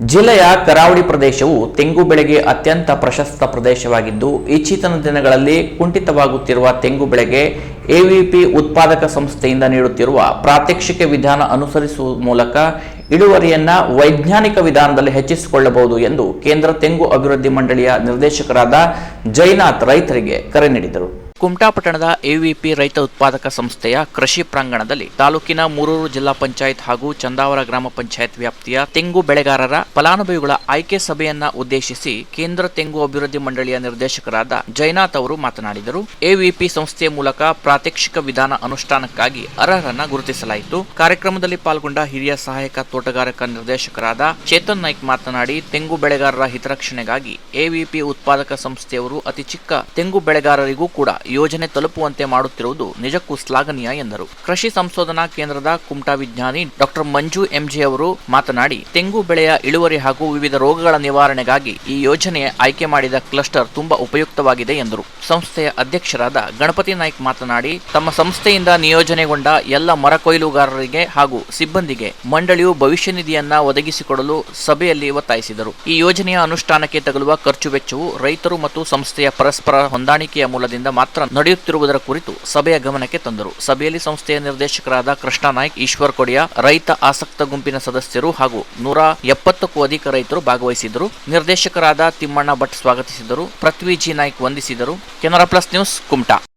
ಜಿಲ್ಲೆಯ ಕರಾವಳಿ ಪ್ರದೇಶವು ತೆಂಗು ಬೆಳೆಗೆ ಅತ್ಯಂತ ಪ್ರಶಸ್ತ ಪ್ರದೇಶವಾಗಿದ್ದು, ಇತ್ತೀಚಿನ ದಿನಗಳಲ್ಲಿ ಕುಂಠಿತವಾಗುತ್ತಿರುವ ತೆಂಗು ಬೆಳೆಗೆ ಎವಿಪಿ ಉತ್ಪಾದಕ ಸಂಸ್ಥೆಯಿಂದ ನೀಡುತ್ತಿರುವ ಪ್ರಾತ್ಯಕ್ಷಿಕ ವಿಧಾನ ಅನುಸರಿಸುವ ಮೂಲಕ ಇಳುವರಿಯನ್ನ ವೈಜ್ಞಾನಿಕ ವಿಧಾನದಲ್ಲಿ ಹೆಚ್ಚಿಸಿಕೊಳ್ಳಬಹುದು ಎಂದು ಕೇಂದ್ರ ತೆಂಗು ಅಭಿವೃದ್ಧಿ ಮಂಡಳಿಯ ನಿರ್ದೇಶಕರಾದ ಜೈನಾಥ್ ರೈತರಿಗೆ ಕರೆ ನೀಡಿದರು. ಕುಮಟಾ ಪಟ್ಟಣದ ಎವಿಪಿ ರೈತ ಉತ್ಪಾದಕ ಸಂಸ್ಥೆಯ ಕೃಷಿ ಪ್ರಾಂಗಣದಲ್ಲಿ ತಾಲೂಕಿನ ಮೂರೂರು ಜಿಲ್ಲಾ ಪಂಚಾಯತ್ ಹಾಗೂ ಚಂದಾವರ ಗ್ರಾಮ ಪಂಚಾಯತ್ ವ್ಯಾಪ್ತಿಯ ತೆಂಗು ಬೆಳೆಗಾರರ ಫಲಾನುಭವಿಗಳ ಆಯ್ಕೆ ಸಭೆಯನ್ನ ಉದ್ದೇಶಿಸಿ ಕೇಂದ್ರ ತೆಂಗು ಅಭಿವೃದ್ಧಿ ಮಂಡಳಿಯ ನಿರ್ದೇಶಕರಾದ ಜಯನಾಥ್ ಅವರು ಮಾತನಾಡಿದರು. ಎವಿಪಿ ಸಂಸ್ಥೆಯ ಮೂಲಕ ಪ್ರಾತ್ಯಕ್ಷಿಕ ವಿಧಾನ ಅನುಷ್ಠಾನಕ್ಕಾಗಿ ಅರ್ಹರನ್ನ ಗುರುತಿಸಲಾಯಿತು. ಕಾರ್ಯಕ್ರಮದಲ್ಲಿ ಪಾಲ್ಗೊಂಡ ಹಿರಿಯ ಸಹಾಯಕ ತೋಟಗಾರಿಕಾ ನಿರ್ದೇಶಕರಾದ ಚೇತನ್ ನಾಯ್ಕ್ ಮಾತನಾಡಿ, ತೆಂಗು ಬೆಳೆಗಾರರ ಹಿತರಕ್ಷಣೆಗಾಗಿ ಎವಿಪಿ ಉತ್ಪಾದಕ ಸಂಸ್ಥೆಯವರು ಅತಿ ಚಿಕ್ಕ ತೆಂಗು ಬೆಳೆಗಾರರಿಗೂ ಕೂಡ ಯೋಜನೆ ತಲುಪುವಂತೆ ಮಾಡುತ್ತಿರುವುದು ನಿಜಕ್ಕೂ ಶ್ಲಾಘನೀಯ ಎಂದರು. ಕೃಷಿ ಸಂಶೋಧನಾ ಕೇಂದ್ರದ ಕುಮಟಾ ವಿಜ್ಞಾನಿ ಡಾಕ್ಟರ್ ಮಂಜು ಎಂಜೆ ಅವರು ಮಾತನಾಡಿ, ತೆಂಗು ಬೆಳೆಯ ಇಳುವರಿ ಹಾಗೂ ವಿವಿಧ ರೋಗಗಳ ನಿವಾರಣೆಗಾಗಿ ಈ ಯೋಜನೆ ಆಯ್ಕೆ ಮಾಡಿದ ಕ್ಲಸ್ಟರ್ ತುಂಬಾ ಉಪಯುಕ್ತವಾಗಿದೆ ಎಂದರು. ಸಂಸ್ಥೆಯ ಅಧ್ಯಕ್ಷರಾದ ಗಣಪತಿ ನಾಯ್ಕ್ ಮಾತನಾಡಿ, ತಮ್ಮ ಸಂಸ್ಥೆಯಿಂದ ನಿಯೋಜನೆಗೊಂಡ ಎಲ್ಲ ಮರ ಕೊಯ್ಲುಗಾರರಿಗೆ ಹಾಗೂ ಸಿಬ್ಬಂದಿಗೆ ಮಂಡಳಿಯು ಭವಿಷ್ಯ ನಿಧಿಯನ್ನ ಒದಗಿಸಿಕೊಡಲು ಸಭೆಯಲ್ಲಿ ಒತ್ತಾಯಿಸಿದರು. ಈ ಯೋಜನೆಯ ಅನುಷ್ಠಾನಕ್ಕೆ ತಗಲುವ ಖರ್ಚು ವೆಚ್ಚವು ರೈತರು ಮತ್ತು ಸಂಸ್ಥೆಯ ಪರಸ್ಪರ ಹೊಂದಾಣಿಕೆಯ ಮೂಲದಿಂದ ಮಾತ್ರ ನಡೆಯುತ್ತಿರುವುದರ ಕುರಿತು ಸಭೆಯ ಗಮನಕ್ಕೆ ತಂದರು. ಸಭೆಯಲ್ಲಿ ಸಂಸ್ಥೆಯ ನಿರ್ದೇಶಕರಾದ ಕೃಷ್ಣ ನಾಯ್ಕ್, ಈಶ್ವರ್ ಕೊಡಿಯಾ, ರೈತ ಆಸಕ್ತ ಗುಂಪಿನ ಸದಸ್ಯರು ಹಾಗೂ ನೂರ ಎಪ್ಪತ್ತಕ್ಕೂ ಅಧಿಕ ರೈತರು ಭಾಗವಹಿಸಿದರು ನಿರ್ದೇಶಕರಾದ ತಿಮ್ಮಣ್ಣ ಭಟ್ ಸ್ವಾಗತಿಸಿದರು. ಪೃಥ್ವಿ ಜಿ ನಾಯ್ಕ್ ವಂದಿಸಿದರು. Canara plus news Kumta.